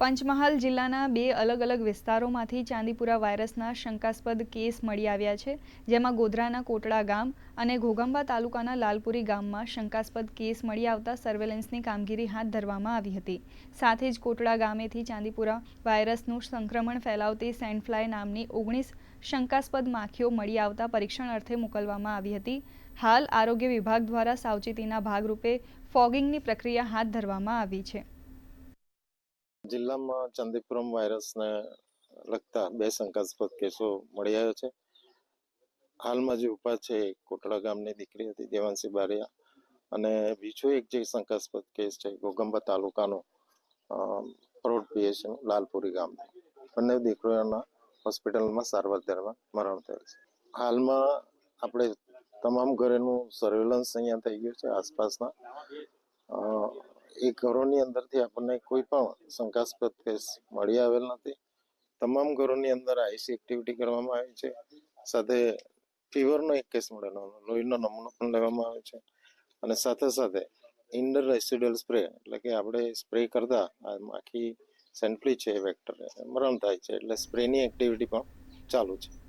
પંચમહાલ જિલ્લાના બે અલગ અલગ વિસ્તારોમાંથી ચાંદીપુરા વાયરસના શંકાસ્પદ કેસ મળી આવ્યા છે, જેમાં ગોધરાના કોટડા ગામ અને ઘોગંબા તાલુકાના લાલપુરી ગામમાં શંકાસ્પદ કેસ મળી આવતા સર્વેલન્સની કામગીરી હાથ ધરવામાં આવી હતી. સાથે જ કોટડા ગામેથી ચાંદીપુરા વાયરસનું સંક્રમણ ફેલાવતી સેન્ડફ્લાય નામની ઓગણીસ શંકાસ્પદ માખીઓ મળી આવતા પરીક્ષણ અર્થે મોકલવામાં આવી હતી. હાલ આરોગ્ય વિભાગ દ્વારા સાવચેતીના ભાગરૂપે ફોગિંગની પ્રક્રિયા હાથ ધરવામાં આવી છે. જિલ્લામાં ચાંદીપુરમ વાયરસને લગતા બે શંકાસ્પદ કેસો મળી આવ્યો છે. હાલમાં જે ઉપા છે કોટડા ગામની દીકરી હતી, દેવાંશી બારિયા. અને બીજો એક જે શંકાસ્પદ કેસ છે, ગોગંબા તાલુકાનો પ્રોડ પીએસએમ લાલપુરી ગામનો. બંને દીકરીઓના હોસ્પિટલમાં સારવાર દરમિયાન મરણ થયેલ છે. હાલમાં આપણે તમામ ઘરેનું સર્વેલન્સ અહીંયા થઈ ગયું છે, આસપાસના. એ ઘરોની અંદરથી આપણને કોઈ પણ શંકાસ્પદ કેસ મળી આવેલ નથી. તમામ ઘરોની અંદર આઈસી એક્ટિવિટી કરવામાં આવી છે. સાથે ફીવરનો એક કેસ મળેલો, લોહીનો નમૂનો પણ લેવામાં આવે છે. અને સાથે સાથે ઇન્ડર રેસિડ્યુઅલ સ્પ્રે એટલે કે આપણે સ્પ્રે કરતા આખી સેન્ફ્લી છે એ વેક્ટર મરણ થાય છે. એટલે સ્પ્રેની એક્ટિવિટી પણ ચાલુ છે.